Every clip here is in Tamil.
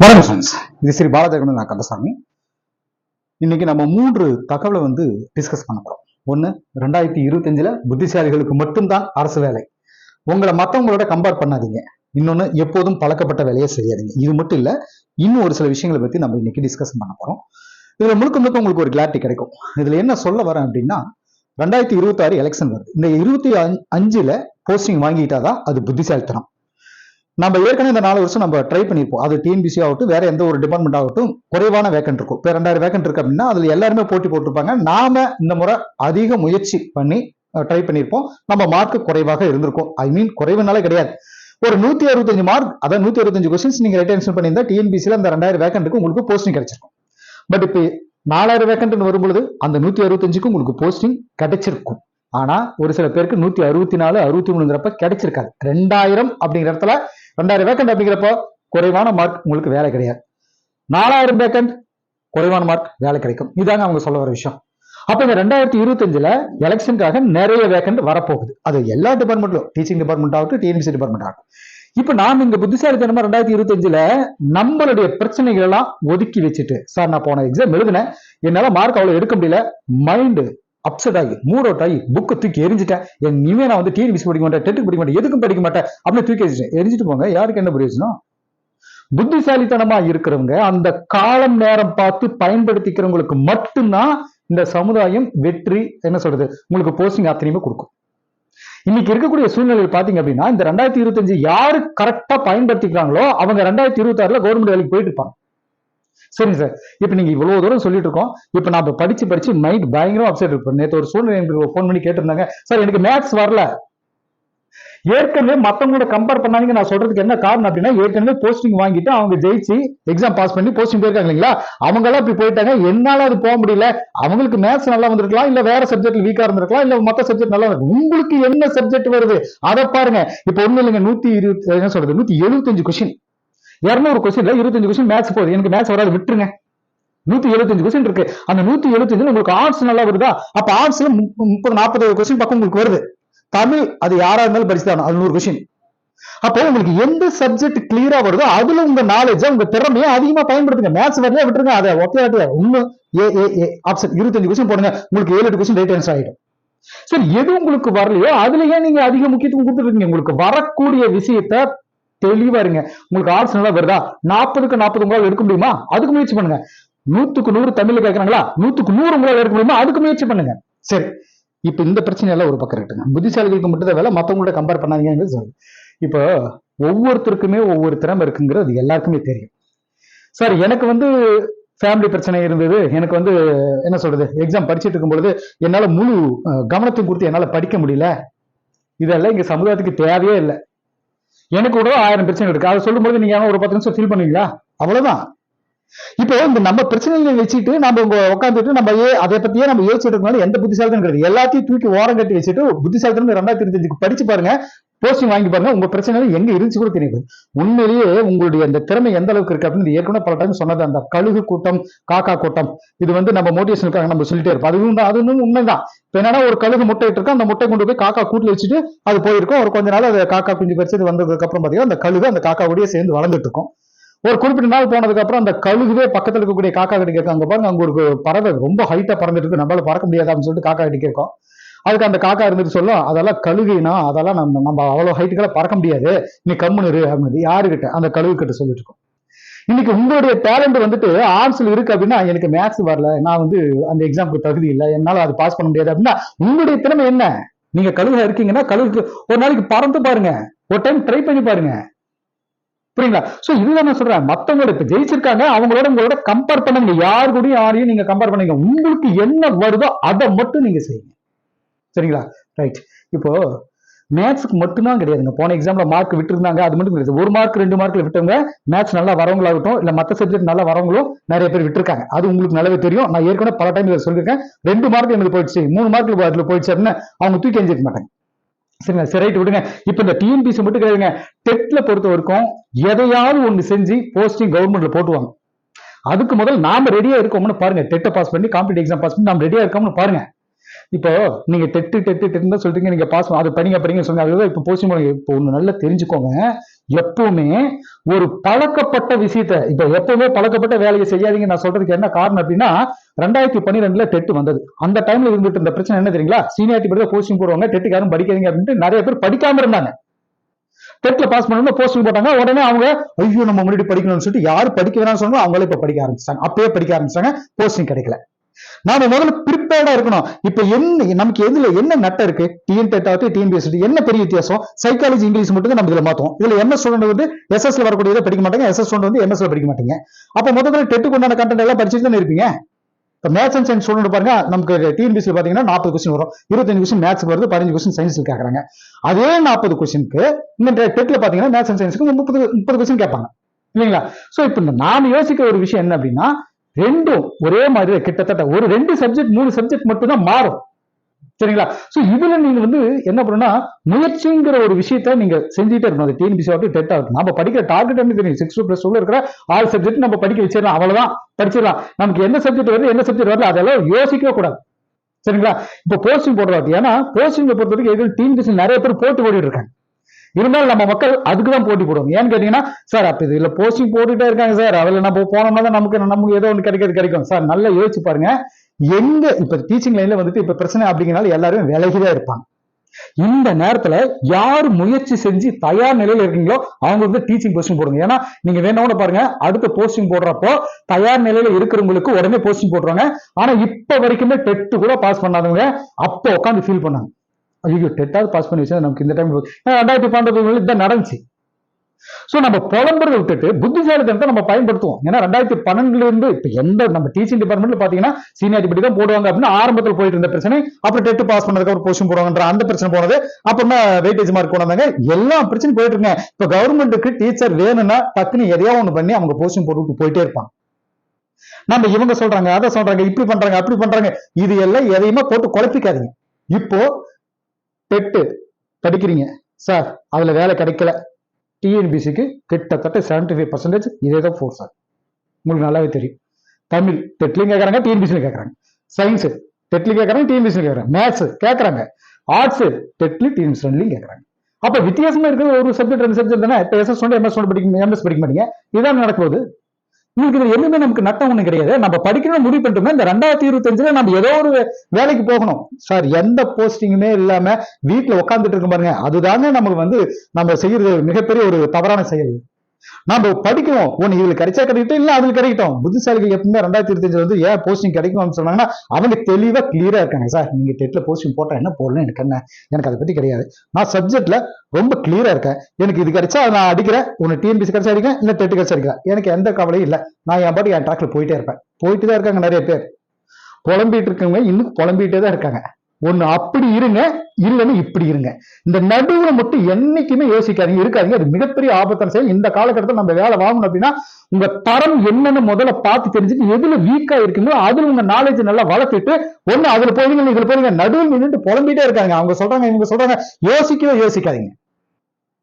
வணக்கம் ஃப்ரெண்ட்ஸ் இது ஸ்ரீ பாலஜகன் நான் கந்தசாமி. இன்னைக்கு நம்ம மூன்று தகவலை வந்து டிஸ்கஸ் பண்ண போறோம். ஒன்று ரெண்டாயிரத்தி இருபத்தஞ்சில் புத்திசாலிகளுக்கு மட்டும்தான் அரசு வேலை. உங்களை மற்றவங்களோட கம்பேர் பண்ணாதீங்க. இன்னொன்று எப்போதும் பழக்கப்பட்ட வேலையை செய்யாதீங்க. இது மட்டும் இல்லை இன்னும் ஒரு சில விஷயங்களை பற்றி நம்ம இன்னைக்கு டிஸ்கஸ் பண்ண போகிறோம் இதில் முழுக்க முழுக்க உங்களுக்கு ஒரு கிளாரிட்டி கிடைக்கும். இதில் என்ன சொல்ல வரேன் அப்படின்னா ரெண்டாயிரத்தி இருபத்தாறு எலெக்ஷன் வருது. இந்த இருபத்தி அஞ்சில் போஸ்டிங் வாங்கிட்டாதான் அது புத்திசாலித்தனம். நம்ம ஏற்கனவே இந்த நாலு வருஷம் நம்ம ட்ரை பண்ணியிருப்போம். அது டிஎன்பிசி ஆகட்டும் வேற எந்த ஒரு டிபார்ட்மெண்ட் ஆகட்டும் குறைவான வேக்கன்ட் இருக்கும். இப்போ ரெண்டாயிரம் வேக்கன்ட் இருக்கு அப்படின்னா அதில் எல்லாருமே போட்டி போட்டிருப்பாங்க. நாம இந்த முறை அதிக முயற்சி பண்ணி ட்ரை பண்ணியிருப்போம். நம்ம மார்க் குறைவாக இருந்திருக்கும். ஐ மீன் குறைவுனாலே கிடையாது. ஒரு நூத்தி அறுபத்தஞ்சு மார்க் அதாவது நூத்தி அறுபத்தஞ்சு கொஸ்டின்ஸ் நீங்க ரிட்டர்ன்ஷன் பண்ணியிருந்தா டிஎன்பிசியில் அந்த ரெண்டாயிரம் வேக்கண்ட்டுக்கு உங்களுக்கு போஸ்டிங் கிடைச்சிருக்கும். பட் இப்போ நாலாயிரம் வேக்கன்ட்னு வரும்பொழுது அந்த நூத்தி அறுபத்தஞ்சுக்கு உங்களுக்கு போஸ்டிங் கிடைச்சிருக்கும். ஆனா ஒரு சில பேருக்கு நூத்தி அறுபத்தி நாலு அறுபத்தி மூணுங்கிறப்ப கிடைச்சிருக்காது. ரெண்டாயிரம் அப்படிங்கிற இடத்துல ரெண்டாயிரம் வேக்கண்ட் அப்படிங்கிறப்போ குறைவான மார்க் உங்களுக்கு வேலை கிடையாது. நாலாயிரம் வேக்கண்ட் குறைவான மார்க் வேலை கிடைக்கும். இதாங்க அவங்க சொல்ல வர விஷயம். அப்ப இந்த ரெண்டாயிரத்தி இருபத்தஞ்சுல எலெக்ஷனுக்காக நிறைய வேக்கண்ட் வரப்போகுது. அது எல்லா டிபார்ட்மெண்ட்லும் டீச்சிங் டிபார்ட்மெண்ட் ஆகட்டும் டிஎன்சி டிபார்ட்மெண்ட் ஆகட்டும். இப்ப நாம் இங்க புத்திசாலித்தனமா ரெண்டாயிரத்தி இருபத்தஞ்சுல நம்மளுடைய பிரச்சனைகள் எல்லாம் ஒதுக்கி வச்சுட்டு சார் நான் போன எக்ஸாம் எழுதினேன் என்னால மார்க் அவ்வளவு எடுக்க முடியல மைண்டு அப்செட் ஆகி மூட் அவுட் ஆகி புக்கை தூக்கி எரிஞ்சிட்டேன். என் இனிமே நான் வந்து டிஎன்பிசி படிக்க மாட்டேன் டெட்டுக்கு படிக்க மாட்டேன் எதுக்கும் படிக்க மாட்டேன் அப்படின்னு தூக்கி எரிஞ்சிட்டேன். எரிஞ்சிட்டு போங்க யாருக்கு என்ன பிரயோஜனம்? புத்திசாலித்தனமா இருக்கிறவங்க அந்த காலம் நேரம் பார்த்து பயன்படுத்திக்கிறவங்களுக்கு மட்டும்தான் இந்த சமுதாயம் வெற்றி என்ன சொல்றது உங்களுக்கு போஸ்டிங் அத்தனையுமே கொடுக்கும். இன்னைக்கு இருக்கக்கூடிய சூழ்நிலையில் பாத்தீங்க அப்படின்னா இந்த ரெண்டாயிரத்தி இருபத்தஞ்சு யாரு கரெக்டா பயன்படுத்திக்கிறாங்களோ அவங்க ரெண்டாயிரத்தி இருபத்தி ஆறுல கவர்மெண்ட் வேலைக்கு போயிட்டு இருப்பாங்க. சரிங்க சார் இப்போ நீங்கள் இவ்வளோ தூரம் சொல்லிட்டு இருக்கோம். இப்போ நான் இப்ப படிச்சு படிச்சு மைண்ட் பயங்கரம் அப்செட் இருப்பேன் நேற்று ஒரு சூழ்நிலை எனக்கு ஃபோன் பண்ணி கேட்டிருந்தாங்க. சார் எனக்கு மேத்ஸ் வரல. ஏற்கனவே மற்றவங்களோட கம்பேர் பண்ணாதீங்க. நான் சொல்றதுக்கு என்ன காரணம் அப்படின்னா ஏற்கனவே போஸ்டிங் வாங்கிட்டு அவங்க ஜெயிச்சு எக்ஸாம் பாஸ் பண்ணி போஸ்டிங் போயிருக்காங்க இல்லைங்களா? அவங்க எல்லாம் இப்படி போயிட்டாங்க. என்னால அது போக முடியல. அவங்களுக்கு மேத்ஸ் நல்லா வந்திருக்கலாம். இல்ல வேற சப்ஜெக்ட் வீக்கா இருந்திருக்கலாம். இல்ல மத்த சப்ஜெக்ட் நல்லா இருக்கும் உங்களுக்கு என்ன சப்ஜெக்ட் வருது? அதை பாருங்க. இப்ப ஒண்ணு இல்லைங்க. நூத்தி இருபத்தி என்ன சொல்றது? நூத்தி எழுபத்தஞ்சு கொஸ்டின் இருநூறு கொஸ்டின்ல இருபத்தஞ்சு கொஸ்டின் மேத்ஸ் போகுது. எனக்கு மேத்ஸ் வராது விட்டுருங்க. நூத்தி எழுபத்தஞ்சு கொஸ்டின் இருக்கு. அந்த நூத்தி எழுபத்தஞ்சு உங்களுக்கு ஆர்ட்ஸ் நல்லா வருதா? அப்ப ஆர்ட்ஸ்ல முப்பது நாற்பது கொஸ்டின் பக்கம் உங்களுக்கு வருது. தமிழ் அது யாரா இருந்தாலும் படிச்சுதான் அது நூறு கொஸ்டின் அப்போ உங்களுக்கு எந்த சப்ஜெக்ட் கிளியரா வருதோ அதுல உங்க நாலேஜ் உங்க திறமையை அதிகமா பயன்படுத்துங்க. மேத்ஸ் வரலையா விட்டுருங்க. அதை ஒக்கே ஆட்டியா இன்னும் ஏ ஏ ஏ ஆப்ஷன் இருபத்தஞ்சு கொஸ்டின் போடுங்க. உங்களுக்கு ஏழு எட்டு கொஸ்டின் ரைட் ஆன்சர் ஆயிடும். சரி எது உங்களுக்கு வரலையோ அதுல ஏன் நீங்க அதிக முக்கியத்துவம் கொடுத்துருக்கீங்க உங்களுக்கு வரக்கூடிய விஷயத்த தெளிவா இருங்க. உங்களுக்கு ஆர்ட்ஸ் நல்லா வருதா? நாற்பதுக்கு நாற்பது உங்களால் எடுக்க முடியுமா? அதுக்கு முயற்சி பண்ணுங்க. நூத்துக்கு நூறு தமிழ்ல கேட்கறாங்களா நூத்துக்கு நூறு உங்களால் எடுக்க முடியுமா? அதுக்கு முயற்சி பண்ணுங்க. சரி. இப்ப இந்த பிரச்சனை எல்லாம் ஒரு பக்கம் இருக்குங்க புத்திசாலிகளுக்கு மட்டும் தான் வேலை மத்தவங்களோட கம்பேர் பண்ணாதீங்கன்னு சொல்லு. இப்போ ஒவ்வொருத்தருக்குமே ஒவ்வொரு திறமை இருக்குங்கிறது எல்லாருக்குமே தெரியும். சார் எனக்கு வந்து ஃபேமிலி பிரச்சனை இருந்தது. எனக்கு வந்து என்ன சொல்றது எக்ஸாம் படிச்சுட்டு இருக்கும் பொழுது என்னால் முழு கவனத்தையும் கொடுத்து என்னால் படிக்க முடியல. இதெல்லாம் இங்கே சமுதாயத்துக்கு தேவையே இல்லை. எனக்கு கூட ஆயிரம் பிரச்சனை இருக்கு. அதை சொல்லும்போது நீங்க ஒரு பத்து நிமிஷம் ஃபீல் பண்ணுவீங்களா அவ்வளவுதான். இப்போ இந்த நம்ம பிரச்சனைகளை வச்சுட்டு நம்ம உங்க உட்காந்துட்டு நம்ம ஏ அதை பத்தியே நம்ம யோசிச்சுட்டு இருக்கனால எந்த புத்திசாலித்தனம் கிடையாது. எல்லாத்தையும் தூக்கி ஓரம் கட்டி வச்சுட்டு புத்திசாலித்தனம் ரெண்டாயிரத்தி இருபத்தஞ்சுக்கு படிச்சு பாருங்க. போஸ்டிங் வாங்கி பாருங்க. உங்க பிரச்சனை எங்க இருந்துச்சு கூட தெரியுது. உண்மையிலேயே உங்களுடைய அந்த திறமை எந்த அளவுக்கு இருக்கு அப்படின்னு ஏற்கனவே பல டைம் சொன்னது அந்த கழுகு கூட்டம் காக்கா கூட்டம் இது வந்து நம்ம மோட்டிவேஷனுக்காக நம்ம சொல்லிட்டே இருப்போம். அதுவும் தான் அதுவும் உண்மைதான். இப்போ என்னன்னா ஒரு கழுகு முட்டை இருக்கு அந்த முட்டை கொண்டு போய் காக்கா கூட்டில் வச்சுட்டு அது போயிருக்கும். ஒரு கொஞ்ச நாள் அது காக்கா குஞ்சு பறிச்சது வந்ததுக்கு அப்புறம் பாத்தீங்கன்னா அந்த கழுகு அந்த காக்காவோடய சேர்ந்து வளர்ந்துட்டு இருக்கும். ஒரு குறிப்பிட்ட நாள் போனதுக்கு அப்புறம் அந்த கழுகுவே பக்கத்துல இருக்கக்கூடிய காக்கா கிட்ட கேட்கும் பாருங்க அங்க ஒரு பறவை ரொம்ப ஹைட்டா பறந்துட்டு இருக்கு. நம்மளால பறக்க முடியாது அப்படின்னு சொல்லிட்டு காக்கா கிட்ட கேட்கும். அதுக்கு அந்த காக்கா இருந்துட்டு சொல்லும் அதெல்லாம் கழுகுனா அதெல்லாம் நம்ம நம்ம அவ்வளோ ஹைட்டுக்கெல்லாம் பறக்க முடியாது. நீ கம்முனு இரு அப்படின்னு யாருக்கிட்ட அந்த கழுகு கிட்ட சொல்லிட்டு இருக்கோம். இன்னைக்கு உங்களுடைய டேலண்ட் வந்துட்டு ஆர்ட்ஸ்ல இருக்கு அப்படின்னா எனக்கு மேக்ஸ் வரல. நான் வந்து அந்த எக்ஸாமுக்கு தகுதி இல்லை. என்னால் அது பாஸ் பண்ண முடியாது அப்படின்னா உங்களுடைய திறமை என்ன? நீங்க கழுகுல இருக்கீங்கன்னா கழுகுக்கு ஒரு நாளைக்கு பறந்து பாருங்க. ஒரு டைம் ட்ரை பண்ணி பாருங்க. புரியுங்களா? சோ இதுதான் நான் சொல்றேன். மத்தவங்களோட இப்ப ஜெயிச்சிருக்காங்க அவங்களோட உங்களோட கம்பேர் பண்ணுங்க யாரு கூடயும் யாரையும் நீங்க கம்பேர் பண்ணுங்க உங்களுக்கு என்ன வருதோ அதை மட்டும் நீங்க செய்யுங்க. சரிங்களா? ரைட் இப்போ மேத்ஸுக்கு மட்டும்தான் கிடையாதுங்க. போன எக்ஸாம்ல மார்க் விட்டுருந்தாங்க அது மட்டும் கிடையாது. ஒரு மார்க் ரெண்டு மார்க்ல விட்டவங்க மேத்ஸ் நல்லா வரவங்களாகட்டும் இல்ல மற்ற சப்ஜெக்ட் நல்லா வரவங்களும் நிறைய பேர் விட்டுருக்காங்க. அது உங்களுக்கு நல்லாவே தெரியும். நான் ஏற்கனவே பல டைம் இதை சொல்லியிருக்கேன். ரெண்டு மார்க் எனக்கு போயிடுச்சு. மூணு மார்க் அதுல போயிடுச்சு அப்படின்னா அவங்க தூக்கி எஞ்சிருக்க மாட்டாங்க. சரிங்களா? சரி ரைட் விடுங்க. இப்போ இந்த டிஎன்பிசி மட்டும் கிடையாதுங்க. டெட்ல பொறுத்த வரைக்கும் எதையாவது ஒன்று செஞ்சு போஸ்டிங் கவர்மெண்ட்ல போட்டுவாங்க அதுக்கு முதல் நாம ரெடியா இருக்கோம்னு பாருங்க. டெட்டை பாஸ் பண்ணி காம்படிட்டிவ் எக்ஸாம் பாஸ் பண்ணி நாம ரெடியா இருக்கோம்னு பாருங்க. இப்போ நீங்க டெட்டு டெட்டு டெட்டு தான் சொல்றீங்க. நீங்க பாஸ் அது படிங்க படிங்க சொன்னீங்க. அதுதான் இப்போ போஸ்டிங் இப்போ ஒண்ணு நல்லா தெரிஞ்சுக்கோங்க. எப்பவுமே ஒரு பழக்கப்பட்ட விஷயத்த இப்ப எப்பவுமே பழக்கப்பட்ட வேலையை செய்யாதீங்க. நான் சொல்றதுக்கு என்ன காரணம் அப்படின்னா ரெண்டாயிரத்தி பன்னிரெண்டுல டெட்டு வந்தது. அந்த டைம்ல இருந்துட்டு இருந்த பிரச்சனை என்ன தெரியுங்களா? சீனியாரிட்டி படி போஸ்டிங் போடுவாங்க டெட்டுக்கு யாரும் படிக்காதீங்க அப்படின்ட்டு நிறைய பேர் படிக்காம இருந்தாங்க. டெட்ல பாஸ் பண்ணணும் போஸ்டிங் போட்டாங்க. உடனே அவங்க ஐயோ நம்ம முன்னாடி படிக்கணும்னு சொல்லிட்டு யார் படிக்க வேணாம்னு சொன்னாலும் அவங்களே இப்ப படிக்க ஆரம்பிச்சாங்க அப்பயே படிக்க ஆரம்பிச்சாங்க போஸ்டிங் கிடைக்கல. நாம முதல்ல ப்ரிப்பேர்டா இருக்கணும். இப்ப என்ன நமக்கு எதுல என்ன நட்டம் இருக்கு? டிஎன் டெட் என்ன பெரிய வித்தியாசம்? சைக்காலஜி இங்கிலீஷ் மட்டும் தான் நம்ம இதுல மாத்தோம் இதுல என்ன ஸ்டூடெண்ட் வந்து எஸ்எஸ்ல வரக்கூடியதை படிக்க மாட்டாங்க எஸ்எஸ் ஸ்டூடெண்ட் வந்து எம்எஸ்ல படிக்க மாட்டீங்க. அப்ப முதல்ல டெட்டுக்கு உண்டான கண்டென்ட் எல்லாம் படிச்சுட்டு தானே இருப்பீங்க? இப்போ மேத்ஸ் அண்ட் சயின்ஸ் ஸ்டூடெண்ட் பாருங்க நமக்கு டிஎன்பிஎஸ்சி பாத்தீங்கன்னா நாற்பது கொஸ்டின் வரும். இருபத்தஞ்சு கொஸ்டின் மேத்ஸ் வருது பதினஞ்சு கொஸ்டின் சயின்ஸ்க்கு கேட்கறாங்க அதே நாற்பது கொஸ்டினுக்கு இந்த டெட்ல பாத்தீங்கன்னா மேத்ஸ் அண்ட் சயின்ஸ்க்கு முப்பது முப்பது கொஸ்டின் கேட்பாங்க. இல்லைங்களா? சோ இப்போ நான் யோசிக்கிற ஒரு விஷயம் என்ன அப்படின்னா ரெண்டும் ஒரே மாதிரி கிட்டத்தட்ட ஒரு ரெண்டு சப்ஜெக்ட் மூணு சப்ஜெக்ட் மட்டும் தான் மாறும். சரிங்களா? ஸோ இதுல நீங்க வந்து என்ன பண்ணுன்னா முயற்சிங்கிற ஒரு விஷயத்த நீங்க செஞ்சுட்டே இருக்கணும். அது டிஎன்பிசி ஆகட்டும் டெட் ஆகட்டும். நம்ம படிக்கிற டார்கெட் என்ன தெரியும்? சிக்ஸ் டூ பிளஸ் இருக்கிற ஆறு சப்ஜெக்ட் நம்ம படிக்க வச்சிடலாம். அவ்வளவுதான். படிச்சிடலாம். நமக்கு எந்த சப்ஜெக்ட் வருது என்ன சப்ஜெக்ட் வரல அதெல்லாம் யோசிக்கவே கூடாது. சரிங்களா? இப்போ போஸ்டிங் போடுறது ஏன்னா போஸ்டிங்கை பொறுத்த வரைக்கும் எதுவும் டிஎன்பிசி நிறைய பேர் போட்டு ஓடிட்டு இருக்காங்க. இருந்தாலும் நம்ம மக்கள் அதுக்கு தான் போட்டி போடுவோம். ஏன்னு கேட்டீங்கன்னா சார் அப்போ இதுல போஸ்டிங் போட்டுட்டே இருக்காங்க சார். அதுல நம்ம போனோம்னா தான் நமக்கு நமக்கு ஏதோ ஒன்று கிடைக்கிறது கிடைக்கும். சார் நல்லா யோசிச்சு பாருங்க. எங்க இப்ப டீச்சிங் லைன்ல வந்துட்டு இப்ப பிரச்சனை அப்படிங்கிறனால எல்லாரும் விலகிதான் இருப்பாங்க. இந்த நேரத்துல யார் முயற்சி செஞ்சு தயார் நிலையில இருக்கீங்களோ அவங்க வந்து டீச்சிங் போஸ்டிங் போடுங்க. ஏன்னா நீங்க வேணா பாருங்க அடுத்த போஸ்டிங் போடுறப்போ தயார் நிலையில இருக்கிறவங்களுக்கு உடனே போஸ்டிங் போடுறாங்க ஆனா இப்ப வரைக்குமே டெட்டு கூட பாஸ் பண்ணாதவங்க அப்போ உட்காந்து ஃபீல் பண்ணாங்க. ஐயோ டெட்டாவது பாஸ் பண்ணி வச்சா நமக்கு இந்த டைம் ரெண்டாயிரத்தி பன்னெண்டு இதான் நடந்துச்சு. ஸோ நம்ம புலம்புறதை விட்டுட்டு புத்திசாலித்தனத்தை நம்ம பயன்படுத்துவோம். ஏன்னா ரெண்டாயிரத்தி பன்னெண்டுல இருந்து எந்த நம்ம டீச்சிங் டிபார்ட்மெண்ட்ல பாத்தீங்கன்னா சீனியாரிட்டி தான் போடுவாங்க அப்படின்னு ஆரம்பத்தில் போயிட்டு இருந்த பிரச்சனை அப்புறம் டெட்டு பாஸ் பண்ணதுக்கு அப்புறம் போஷன் போடுவாங்கன்ற அந்த பிரச்சனை போனது அப்புறமா வெயிட்டேஜ் மார்க் கொண்டு வந்தாங்க எல்லா பிரச்சனையும் போயிட்டு இருங்க இப்ப கவர்மெண்ட்டுக்கு டீச்சர் வேணும்னா டக்குன்னு எதையோ ஒண்ணு பண்ணி அவங்க போஷன் போட்டு போயிட்டே இருப்பாங்க. நம்ம இவங்க சொல்றாங்க அதை சொல்றாங்க இப்படி பண்றாங்க அப்படி பண்றாங்க. இது எல்லாம் எதையுமே போட்டு குழப்பிக்காதீங்க. இப்போ டெட்டு படிக்கிறீங்க. சார் அதில் வேலை கிடைக்கல. டிஎன்பிசிக்கு கிட்டத்தட்ட செவன்டி ஃபைவ் பர்சன்டேஜ் இதே தான் ஃபோர் சார் உங்களுக்கு நல்லாவே தெரியும். தமிழ் டெட்லையும் கேட்குறாங்க டிஎன்பிசியில் கேட்குறாங்க சயின்ஸு டெட்லையும் கேட்குறாங்க டிஎன்பிசியில் கேட்குறாங்க மேத்ஸு கேட்குறாங்க ஆர்ட்ஸு டெட்லி டிஎன்பிசி ரெண்டுலையும் கேட்குறாங்க அப்போ வித்தியாசமாக இருக்கிற ஒரு சப்ஜெக்ட் ரெண்டு சப்ஜெக்ட் தானே? இப்போ எஸ்எஸ் ஒன்று எம்எஸ் ஒன்று படிக்க எம்எஸ் படிக்க மாட்டீங்க. இதான் நடக்குது உங்களுக்கு இது எதுவுமே நமக்கு நட்டம் ஒண்ணு கிடையாது. நம்ம படிக்கணும்னு முடிவு பண்ணிட்டோம்னா இந்த ரெண்டாயிரத்தி இருபத்தஞ்சுல நம்ம ஏதோ ஒரு வேலைக்கு போகணும். சார் எந்த போஸ்டிங்குமே இல்லாம வீட்டுல உட்காந்துட்டு இருக்க பாருங்க. அதுதாங்க நமக்கு வந்து நம்ம செய்யறது மிகப்பெரிய ஒரு தவறான செயல். நாம படிக்கணும். ஒண்ணு இதுல கிடைச்சா கிடைக்கட்டும் இல்ல அதுல கிடைக்கட்டும் புத்திசாலிகள் எப்பவுமே ரெண்டாயிரத்தி இருபத்தஞ்சு வந்து ஏன் போஸ்டிங் கிடைக்கும்னு சொன்னாங்கன்னா அவங்க தெளிவா கிளியரா இருக்காங்க. சார் நீங்க டெட்ல போஸ்டிங் போட்டா என்ன போடணும் எனக்கு என்ன எனக்கு அதை பத்தி கிடையாது. நான் சப்ஜெக்ட்ல ரொம்ப கிளியரா இருக்கேன். எனக்கு இது கிடைச்சா நான் அடிக்கிறேன். உனக்கு டிஎன்பிசி கிடைச்சா அடிக்கிறேன் இல்ல டெட் கிடைச்சா அடிக்கிறேன். எனக்கு எந்த கவலையும் இல்லை. நான் என் பாட்டு என் டாக்டர் போயிட்டே இருப்பேன். போயிட்டு தான் இருக்காங்க நிறைய பேர். புலம்பிட்டு இருக்கவங்க இன்னும் புலம்பிட்டே தான் இருக்காங்க. ஒண்ணு அப்படி இருங்க இல்லைன்னு இப்படி இருங்க. இந்த நடுவுல மட்டும் என்னைக்குமே யோசிக்காதீங்க இருக்காதீங்க. அது மிகப்பெரிய ஆபத்தான செயல். இந்த காலகட்டத்தில் நம்ம வேலை வாங்கணும் அப்படின்னா உங்க தரம் என்னன்னு முதல்ல பார்த்து தெரிஞ்சுட்டு எதுல வீக்கா இருக்குங்களோ அதுல உங்க நாலேஜ் நல்லா வளர்த்துட்டு ஒண்ணு அதுல போவீங்க இதுல போவீங்க நடுவில் நின்றுட்டு புலம்பிட்டே இருக்காங்க. அவங்க சொல்றாங்க இவங்க சொல்றாங்க. யோசிக்கவே யோசிக்காதீங்க.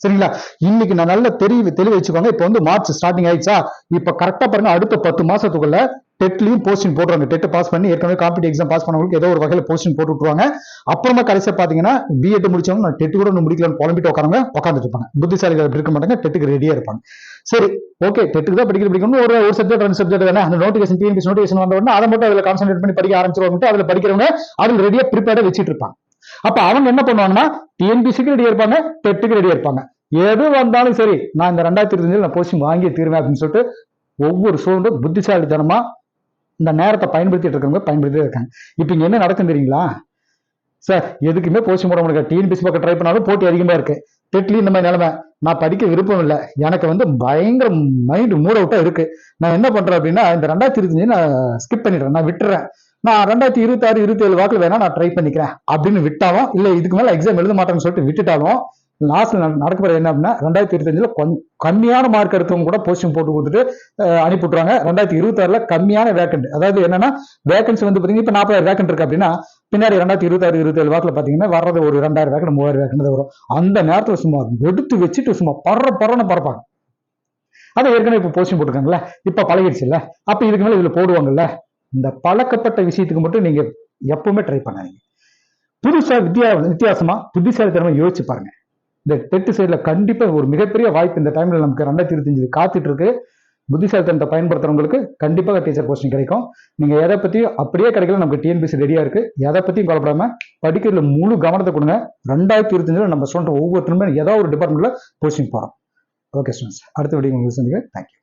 சரிங்களா? இன்னைக்கு நான் நல்ல தெளிவு தெளிவு வச்சுக்கோங்க. இப்போ வந்து மார்ச் ஸ்டார்டிங் ஆயிடுச்சா? இப்ப கரெக்டா பாருங்க அடுத்த பத்து மாசத்துக்குள்ள டெட்லையும் போஸ்டிங் போடுறாங்க டெட் பாஸ் பண்ணி ஏற்கனவே காம்படிட்டிவ் எக்ஸாம் பாஸ் பண்ணவங்களுக்கு ஏதோ ஒரு வகையில் போஸ்டிங் போட்டு விட்டுருவாங்க. அப்புறமா கடைசியாக பார்த்தீங்கன்னா பிஎட் முடிச்சவங்க நான் டெட் கூட ஒன்று முடிக்கலன்னு புலம்பிட்டு உட்காரங்க உட்காந்துட்டு இருப்பாங்க. புத்திசாலிகள் இருக்க மாட்டாங்க. டெட்டுக்கு ரெடியாக இருப்பாங்க. சரி ஓகே டெட்டுக்கு தான் படிக்கிற படிக்கணும் ஒரு ஒரு சப்ஜெக்ட் ரெண்டு சப்ஜெக்ட் தானே? அந்த நோட்டிஃபிகேஷன் டிஎன்பிசி நோட்டிஃபிகேஷன் வந்த உடனே அதை மட்டும் அதில் கான்சென்ட்ரேட் பண்ணி படிக்க ஆரம்பிச்சிருவாங்க அதில் படிக்கிறவங்க அதில் ரெடியாக ப்ரிப்பேர்டாக வச்சுட்டு இருப்பாங்க. அப்போ அவங்க என்ன பண்ணுவாங்கன்னா டிஎன்பிசிக்கு ரெடியாக இருப்பாங்க டெட்டுக்கு ரெடியாக இருப்பாங்க. எது வந்தாலும் சரி நான் இந்த ரெண்டாயிரத்தி இருபத்தஞ்சில் நான் போஸ்டிங் வாங்கி தீருவேன் அப்படின்னு சொல்லிட்டு ஒவ்வொரு சூழ்நிலும் புத்திசாலித்தனமாக இந்த நேரத்தை பயன்படுத்திட்டு இருக்கவங்க பயன்படுத்திட்டு இருக்காங்க. இப்போ இங்கே என்ன நடக்கும் தெரியுங்களா? சார் எதுக்குமே போச்சு போட முடியாது. டிஎன்பிசி பக்கம் ட்ரை பண்ணாலும் போட்டி அதிகமாக இருக்கு. டெட்லி இந்த மாதிரி நிலைமை. நான் படிக்க விருப்பம் இல்லை. எனக்கு வந்து பயங்கர மைண்ட் மூட் அவுட்டாக இருக்கு. நான் என்ன பண்ணுறேன் அப்படின்னா இந்த ரெண்டாயிரத்தி இருபத்தஞ்சு நான் ஸ்கிப் பண்ணிடுறேன். நான் விட்டுறேன். நான் ரெண்டாயிரத்தி இருபத்தாறு இருபத்தேழு வாக்கில் வேணா நான் ட்ரை பண்ணிக்கிறேன். அப்படின்னு விட்டாலும் இல்லை இதுக்கு மேலே எக்ஸாம் எழுத மாட்டேன்னு சொல்லிட்டு விட்டுட்டாலும் லாஸ்ட்ல நடக்க போற என்ன அப்படின்னா ரெண்டாயிரத்தி இருபத்தஞ்சுல கம்மியான மார்க் எடுத்தவங்க கூட போஸ்டிங் போட்டு கொடுத்துட்டு அஹ், அனுப்பி விட்டுறாங்க ரெண்டாயிரத்தி இருபத்தாறுல கம்மியான வேக்கண்ட் அதாவது என்னன்னா வேகன்சி வந்து பாத்தீங்கன்னா இப்ப நாற்பதாயிரம் வேக்கண்ட் இருக்கு அப்படின்னா பின்னாடி ரெண்டாயிரத்தி இருபத்தாறு இருபத்தேழு வாரத்தில் பாத்தீங்கன்னா வர்றது ஒரு ரெண்டாயிரம் வேக்கண்ட் மூவாயிரம் வேக்கண்ட் வரும். அந்த நேரத்துல சும்மா எடுத்து வச்சுட்டு சும்மா பற பறன்னு பறப்பாங்க. அதை ஏற்கனவே இப்ப போஸ்டிங் போட்டுருக்காங்கல்ல இப்ப பழகிடுச்சு இல்ல அப்ப இதுக்கு மேல இதுல போடுவாங்கல்ல இந்த பழக்கப்பட்ட விஷயத்துக்கு மட்டும் நீங்க எப்பவுமே ட்ரை பண்ணாதீங்க. புதுசா வித்தியா வித்தியாசமா புத்திசாலித்தனமா யோசிச்சு பாருங்க. இந்த டெட் சைடில் கண்டிப்பாக ஒரு மிகப்பெரிய வாய்ப்பு இந்த டைமில் நமக்கு ரெண்டாயிரத்தி இருபத்தஞ்சு காத்துட்டு இருக்கு. புத்திசாலித்தனத்தை பயன்படுத்துறவங்களுக்கு கண்டிப்பாக டீச்சர் போஸ்டிங் கிடைக்கும். நீங்கள் எதை பற்றியும் அப்படியே கிடைக்கல நமக்கு டிஎன்பிசி ரெடியாக இருக்குது எதை பற்றியும் கவலைப்படாம படிக்கிறதுல முழு கவனத்தை கொடுங்க. ரெண்டாயிரத்தி இருபத்தஞ்சில் நம்ம சொல்கிற ஒவ்வொருத்தருமே ஏதாவது ஒரு டிபார்ட்மெண்ட்டில் போஸ்டிங் போகிறோம் ஓகே ஸ்டூடெண்ட்ஸ் அடுத்த வீடியோ உங்களுக்கு சந்திக்கிறேன். தேங்க்யூ